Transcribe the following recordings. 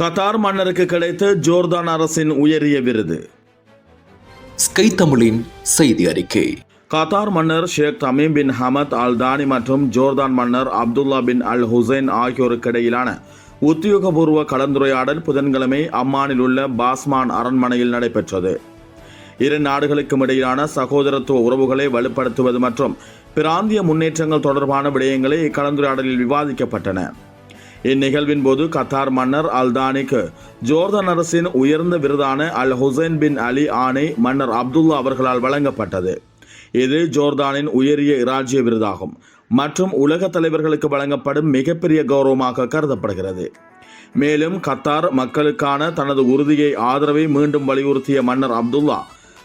Qatar மன்னருக்கு கிடைத்த ஜோர்தான் அரசின் உயரிய விருது. ஸ்கை தமிழின் செய்தி அறிக்கை. கத்தார் மன்னர் Sheikh Tamim bin Hamad Al தானி மற்றும் ஜோர்தான் மன்னர் அப்துல்லா பின் அல் ஹுசைன் ஆகியோருக்கு இடையிலான உத்தியோகபூர்வ கலந்துரையாடல் புதன்கிழமை அம்மானில் உள்ள பாஸ்மான் அரண்மனையில் நடைபெற்றது. இரு நாடுகளுக்கும் இடையிலான சகோதரத்துவ உறவுகளை வலுப்படுத்துவது மற்றும் பிராந்திய முன்னேற்றங்கள் தொடர்பான விடயங்களை இக்கலந்துரையாடலில் விவாதிக்கப்பட்டன. இந்நிகழ்வின் போது கத்தார் மன்னர் அல்தானிக்கு ஜோர்தான் அரசின் உயர்ந்த விருதான அல் ஹுசைன் பின் அலி ஆணை மன்னர் அப்துல்லா அவர்களால் வழங்கப்பட்டது. இது ஜோர்தானின் உயரிய இராஜ்ய விருதாகும். மற்றும் உலக தலைவர்களுக்கு வழங்கப்படும் மிகப்பெரிய கௌரவமாக கருதப்படுகிறது. மேலும் கத்தார் மக்களுக்கான தனது உறுதியை ஆதரவை மீண்டும் வலியுறுத்திய மன்னர் அப்துல்லா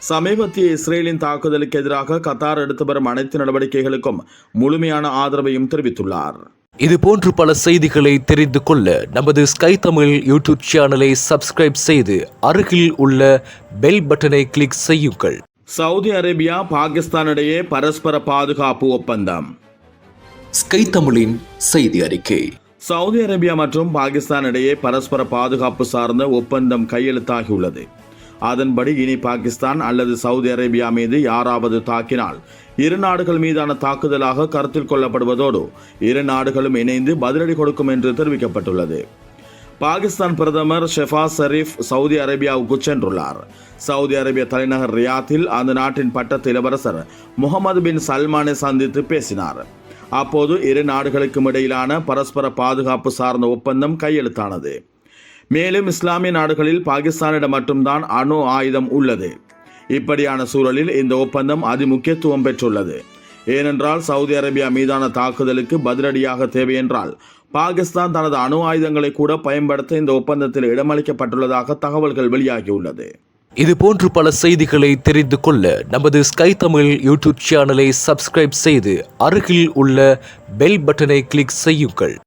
சமீபத்திய இஸ்ரேலின் தாக்குதலுக்கு எதிராக கத்தார் எடுத்து வரும் அனைத்து நடவடிக்கைகளுக்கும் முழுமையான ஆதரவையும் தெரிவித்துள்ளார். இது போன்று பல செய்திகளை தெரிந்து கொள்ள நமது ஸ்கை தமிழ் யூடியூப் சேனலை சப்ஸ்கிரைப் செய்து அருகில் உள்ள பெல் பட்டனை கிளிக் செய்யுங்கள். சவுதி அரேபியா பாகிஸ்தான் இடையே பரஸ்பர பாதுகாப்பு ஒப்பந்தம். ஸ்கை தமிழின் செய்தி அறிக்கை. சவுதி அரேபியா மற்றும் பாகிஸ்தான் இடையே பரஸ்பர பாதுகாப்பு சார்ந்த ஒப்பந்தம் கையெழுத்தாகியுள்ளது. அதன்படி இனி பாகிஸ்தான் அல்லது சவுதி அரேபியா மீது யாராவது தாக்கினால் இரு நாடுகள் மீதான தாக்குதலாக கருத்தில் கொள்ளப்படுவதோடு இரு நாடுகளும் இணைந்து பதிலடி கொடுக்கும் என்று தெரிவிக்கப்பட்டுள்ளது. பாகிஸ்தான் பிரதமர் ஷெஃபாஸ் ஷரீஃப் சவுதி அரேபியாவுக்கு சென்றுள்ளார். சவுதி அரேபிய தலைநகர் ரியாத்தில் அந்த நாட்டின் பட்டத்து இளவரசர் முகமது பின் சல்மானை சந்தித்து பேசினார். அப்போது இரு நாடுகளுக்கும் இடையிலான பரஸ்பர பாதுகாப்பு சார்ந்த ஒப்பந்தம் கையெழுத்தானது. மேலும் இஸ்லாமிய நாடுகளில் பாகிஸ்தானிடம் மட்டும்தான் அணு ஆயுதம் உள்ளது. இப்படியான சூழலில் இந்த ஒப்பந்தம் அதிமுக்கியத்துவம் பெற்றுள்ளது. ஏனென்றால் சவுதி அரேபியா மீதான தாக்குதலுக்கு பதிலடியாக தேவையென்றால் பாகிஸ்தான் தனது அணு ஆயுதங்களை கூட பயன்படுத்த இந்த ஒப்பந்தத்தில் இடமளிக்கப்பட்டுள்ளதாக தகவல்கள் வெளியாகியுள்ளது. இது போன்று பல செய்திகளை தெரிந்து கொள்ள நமது ஸ்கை தமிழ் யூடியூப் சேனலை சப்ஸ்கிரைப் செய்து அருகில் உள்ள பெல் பட்டனை கிளிக் செய்யுங்கள்.